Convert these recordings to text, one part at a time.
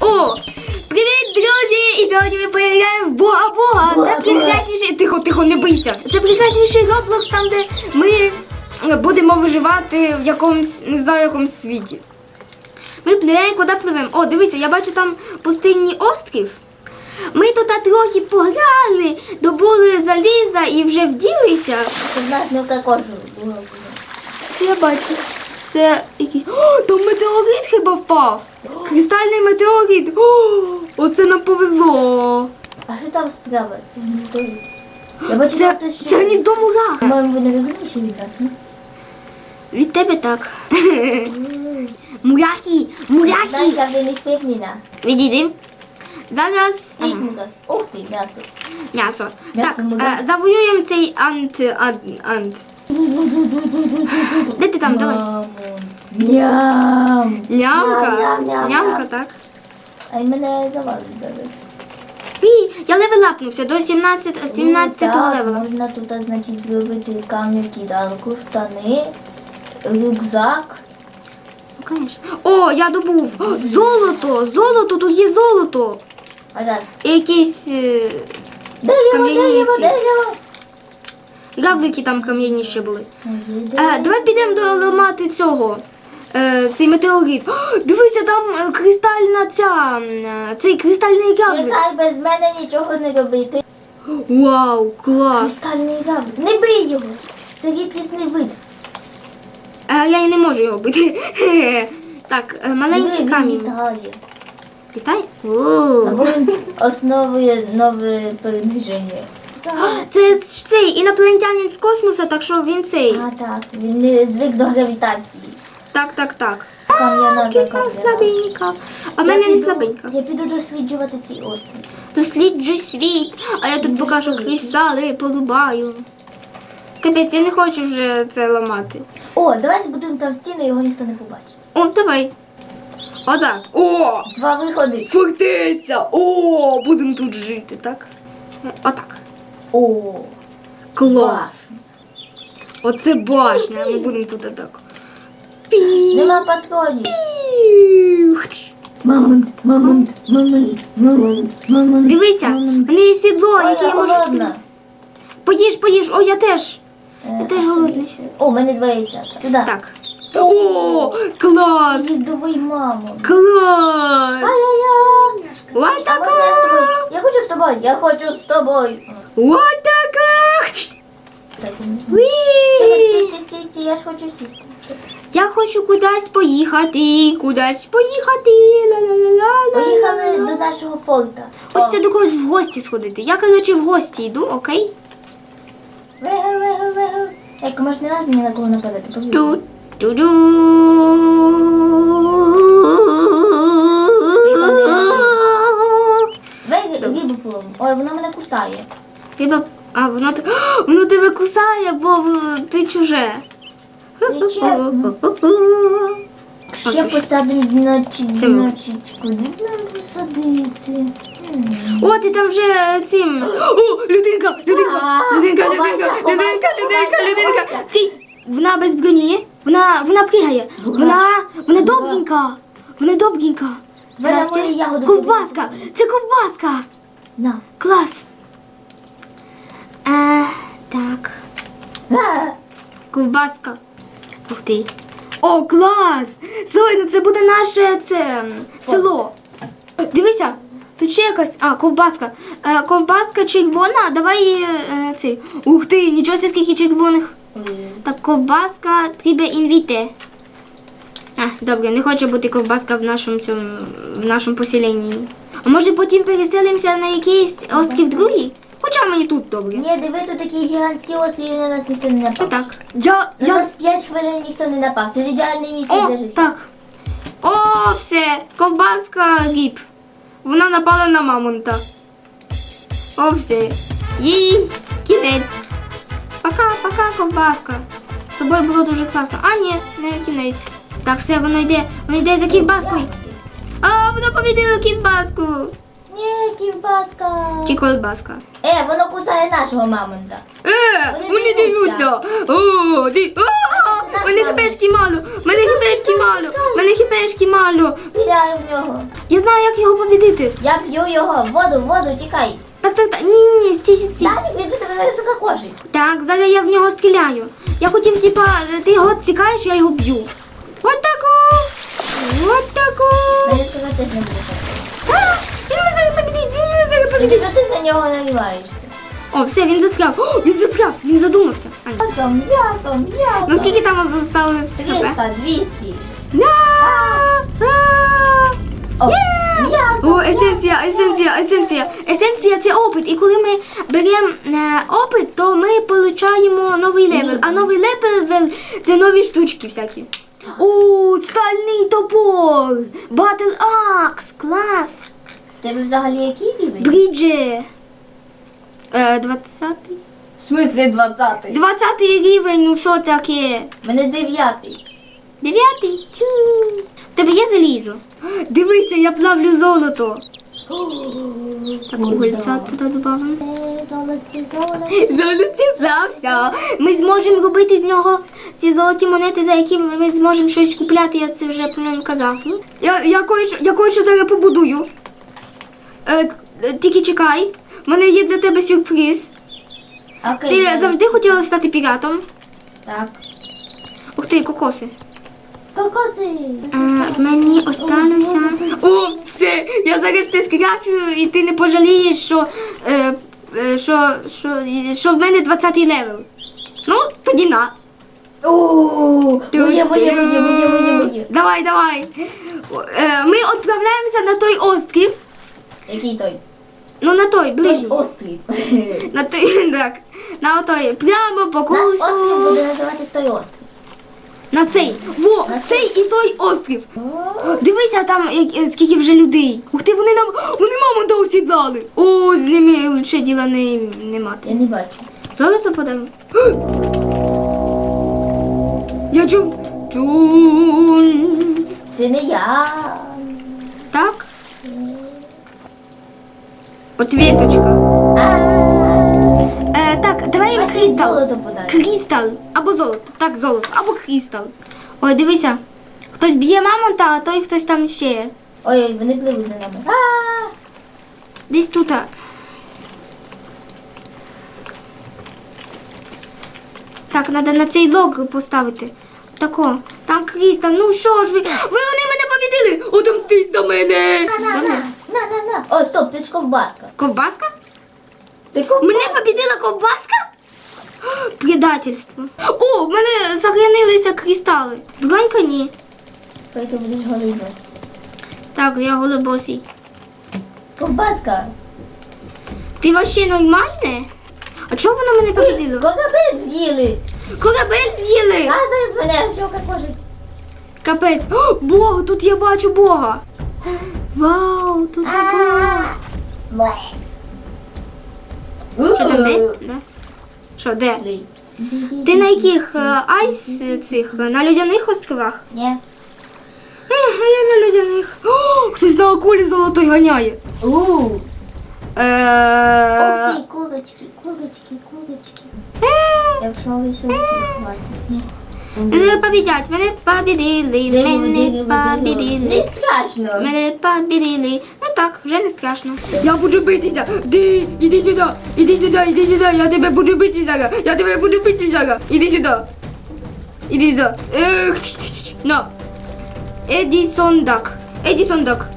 О! Привіт, друзі! І сьогодні ми поіграємо в Бога Бога. Це прекрасніший. Тихо, тихо, не бийся. Це прекрасніший Roblox, там, де ми будемо виживати в якомусь, не знаю, якомусь світі. Ми пливемо, куди пливемо? О, дивися, я бачу там пустинний острів. Ми тут трохи пограли, добули заліза і вже вділися. Це я бачу. Це який. О, там метеорит хіба впав. Кристальний метеорит. О, оце нам повезло. А що там справа? Це гніздо. Я бачу, Це, там ще... це гніздо мураха. По-моєму, ви не розумієте, що від нас, не? Від тебе так. Мурахи, Знаєш, мурахи. я вже не впевнена. Відійди. Зараз Стійкненько. Ух ти, м'ясо. м'ясо. М'ясо Так, е, завоюємо цей ант, ант, ант. Де ти там? Давай. Ням. Нямка. Ням, ням, Нямка, ням. так. А й мене завалить зараз. Ій, я левелапнувся до 17, 17 Ну, так, левела. Можна тут, значить, зробити камню кидалку, штани, рюкзак. Ну, конечно. О, я добув. О, Золото! Золото, тут є золото. А так. І якісь е, Дерево, дерево, дерево. Гавлики там кам'яні ще були. Е, давай підемо до ламати цього. Е, цей метеорит. О, дивися, там кристальна ця. Цей кристальний гавлик. Чекай, без мене нічого не робити. Вау, клас. Кристальний гавлик. Не бий його. Це рідкісний вид. Е, я і не можу його бити. Так, е, маленький Диви, він камінь. літає. Літай. Або він основує нове передвіження. Це ж цей інопланетянин з космосу, так що він цей. А так, він не звик до гравітації. Так, так, так. Кам'яна Яка кам'яна. слабенька. А в мене не слабенька. Я піду досліджувати цей острів. Досліджуй світ, а я тут покажу кристали, порубаю. Капець, я не хочу вже це ламати. О, давай збудуємо там стіну, його ніхто не побачить. О, давай. Отак. О! Два виходи. Фортеця! О, будемо тут жити, так? Отак. О, Клас. Оце башня, ми будемо тут отак. Пі. Нема патронів. Мамонт, мамонт, мамонт, мамонт, мамонт. Дивися, в неї сідло, яке я можу. голодна. Поїж, поїж, о, я теж. Е, Я теж голодний. О, у мене два яйця. Сюди. Так. О, клас! Їздовий мамонт. Клас! Ай-яй-яй. Вот А можна я з тобою? Я хочу з тобою, я хочу з тобою. Вот така! Уі! Я ж хочу сісти. Я хочу кудись поїхати, кудись поїхати. Ла-ла-ла-ла-ла-ла. Поїхали до нашого форта. Хочеться до когось в гості сходити. Я, коротше, в гості йду, окей? Вего, вего, вего. Як може не нас ні на кого нападати. повір. Тут. Ту-ду. Вего, рибу полову. Ой, воно мене кусає. Хіба, а воно, воно тебе кусає, бо ти чуже. Нечесно. Ще посадимо значить, значить, куди нам посадити? О, ти там вже е, цим. О, людинка, людинка, людинка, людинка, людинка, людинка, людинка. Стій, вона без броні, вона, вона пригає. Вона, вона добренька, вона добренька. Здрасте. Ковбаска, це ковбаска. На. Клас. Е, так, А, ковбаска. Ух ти. О, клас! Слухай, ну це буде наше це село. Дивися, тут ще якась. А, ковбаска. Е, ковбаска червона, давай е, цей. Ух ти, нічого себе, скільки червоних. Так, ковбаска треба інвіте. А, добре, не хочу бути ковбаска в нашому цьому в нашому поселенні. А може потім переселимося на якийсь острів другий? Хоча мені тут добре. Ні, диви, тут такий гігантський острів, і на нас ніхто не напав. Отак. Я, На я... нас 5 хвилин ніхто не напав. Це ж ідеальне місце О, для життя. так. О, все, ковбаска ріб. Вона напала на мамонта. О, все. Їй кінець. Пока, пока, ковбаска. З тобою було дуже класно. А, ні, не кінець. Так, все, воно йде. Воно йде за ківбаскою. А, воно побідило ківбаску. Ківбаска. Чи колбаска. Е, воно кусає нашого мамонта. Е, Вони вони дивуться. О, ди. А! Мене хіпешки мало! Мене хіпешки мало! Мене хіпешки мало! Стріляю в нього. Я знаю, як його побідити. Я б'ю його. В Воду, воду, тікай. Так, так, так. Ні, ні, ні, стій, стій, стій. Датик, він же тебе закокошить. Так, зараз я в нього стріляю. Я хотів, типа, ти його тікаєш, я його б'ю. От таку! От таку! Мені сказати не буде. А, Він мене зараз побідить. що ти на нього наливаєшся? О, все, він застряв. О, він застряв, він задумався. А, ні. М'ясо, м'ясо, м'ясо. Ну скільки там залишилось хп? 300, 200. Да! А! О, Є! м'ясо. О, есенція, есенція, есенція. Есенція це опит. І коли ми беремо е, опит, то ми отримуємо новий левел. А новий левел це нові штучки всякі. О, стальний топор! Батл акс, клас! В тебе взагалі який рівень? Брідже. Е, 20 В смислі 20-й? 20 рівень, ну що таке? Мене 9-й. Дев'ятий. Тю. В тебе є залізо? Дивися, я плавлю золото. Так, угольця туди додамо. Золоті, золоті. Золоті все. Ми зможемо робити з нього ці золоті монети, за які ми зможемо щось купляти, я це вже про ньому казав. Я, я, кое, я кое-що зараз побудую. Е, е, тільки чекай, в мене є для тебе сюрприз. Окей. Ти я- завжди хотіла стати піратом. Так. Ух ти, кокоси. Кокоси. Е, мені осталося. О, все! Я зараз це скрячу, і ти не пожалієш, що, е, е, що, що, що в мене 20-й левел. Ну, тоді на. О, моє, моє, моє, моє, моє, моє. Давай, давай. Е, ми відправляємося на той острів. Який той? Ну, на той, Той ближній. острів. На той, так. На той, прямо по Наш острів буде називатись той острів. На цей. Во, На цей і той острів. Дивися там, як- скільки вже людей. Ух ти, вони нам вони мамонта осідлали. О, з ними лучше діла не, не Я мати. не бачу. Золото подаю. Я чув. Тун. Це не я. Так? Ответочка. Е, так, давай Давайте крістал. золото подай. Крістал. Або золото. Так, золото. Або крістал. Ой, дивися. Хтось б'є мамонта, а той хтось там ще є. Ой, вони пливуть за нами. А, Десь тут. а. Так, треба на цей лог поставити. Тако. Там крістал. Ну що ж ви? Ви вони мене побідили! Отомстись до мене! на, О, стоп, це ж ковбаска. Ковбаска? Це ковбаска. Мене побідила ковбаска? Предательство. О, в мене загранилися кристали. Бронька ні. Коли ти будеш голий без. Так, я голубосий. Ковбаска. Ти вообще нормальне? А чого воно мене побідило? Кокабець з'їли. Корабель з'їли! А зараз мене що кокожить. Капець. О, Бог, тут я бачу Бога. Вау, тут є Що там де? Да? Що, де? Ти на яких е, айс е, цих? е, На людяних островах? Ні. Е, а я на людяних. О, хтось на акулі золотой ганяє. У. Ух Е, ти, курочки, курочки, курочки. е, Якщо ви собі хватить. Мене побідять, мене побідили, мене Не страшно. Мене побідили. Ну так, вже не страшно. Я буду битися. Ти, іди сюди, іди сюди, іди сюди. Я тебе буду бити зараз. Я тебе буду бити зараз. Іди сюди. Іди сюди. Ех, тш, тш, тш. на. Едісон Дак. Едісон Дак.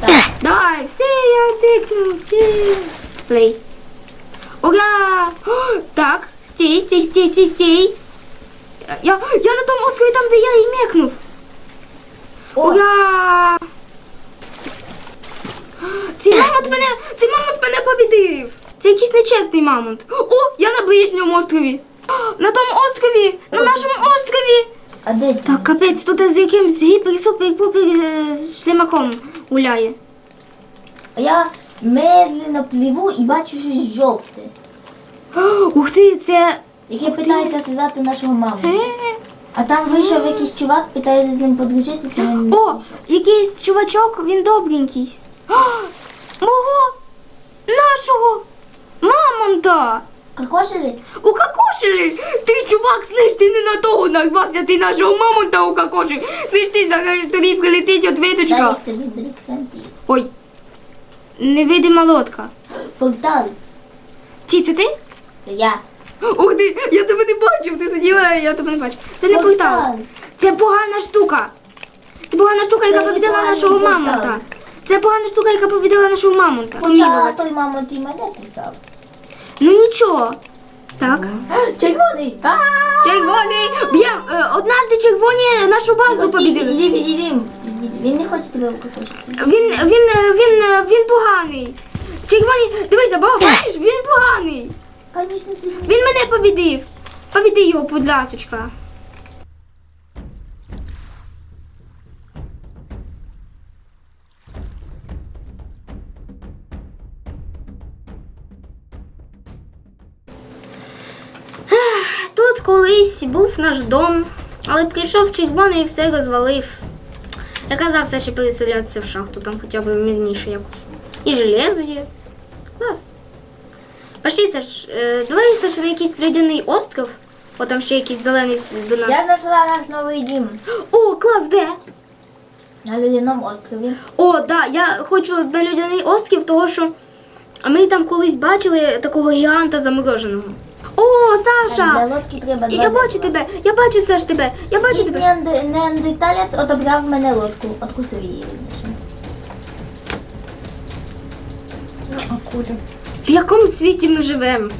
Так. Давай, все, я. Все. Плей. Ура! О, Так, стій, стій, стій, стій, стій. Я, я на тому острові там, де я і мекнув. О, Ура! Цей мамонт мене, цей мамонт мене побідив. Це якийсь нечесний мамонт. О, я на ближньому острові. На тому острові, на нашому острові. а де ти? Так, капець, тут з якимсь гіпер-супер-пупер е, шлемаком гуляє. А Я медленно пливу і бачу щось жовте, Ух ти, це. Яке питається сказати нашого маму. Е, А там вийшов якийсь чувак, питається з ним подружитися. він не О, якийсь чувачок, він добренький. О, мого нашого мамонта. Кокошили? Укокошили! Ти, чувак, слиш, ти не на того назвався, ти нашого мамонта укокошив. Слиш, ти зараз тобі прилетить Дай отвіточка. їх тобі бриканти. Ой, невидима лодка. Портал. Чи це ти? Це я. Ух ти, я тебе не бачив, ти сиділа, я тебе не бачив. Це не портал. Це погана штука. Це погана штука, яка повідала нашого мамонта. Це погана штука, яка повідала нашого мамонта. Хоча той мамо ти мене питав. Ну нічого. Так. Червоний! Червоний! Б'єм! Е, Однажды червоні нашу базу побідили. Він не хоче тебе укокошити. Він, він, е, він, е, він поганий. Червоні, дивися, бо бачиш, він поганий. Звісно, ти. Він мене побідив. Побіди його, будь ласочка. Тут колись був наш дом, але прийшов червоний і все розвалив. Я казав все ще переселятися в шахту, там хоча б мирніше якось. І железо є. Клас. Пошли, Саш, е, давай Саш, на якийсь льодяний остров. О, там ще якийсь зелений до нас. Я знайшла наш новий дім О, клас, де? на людяному острові. О, да, я хочу на льодяний острів, того що ми там колись бачили такого гіганта замороженого. О, Для Саша! лодки треба Я бачу тебе, я бачу Саш тебе, я бачу Якийсь тебе. неанде- неандерталець отобрав мене лодку. Откусив її вірніше. Ну, а куди? В якому світі ми живемо?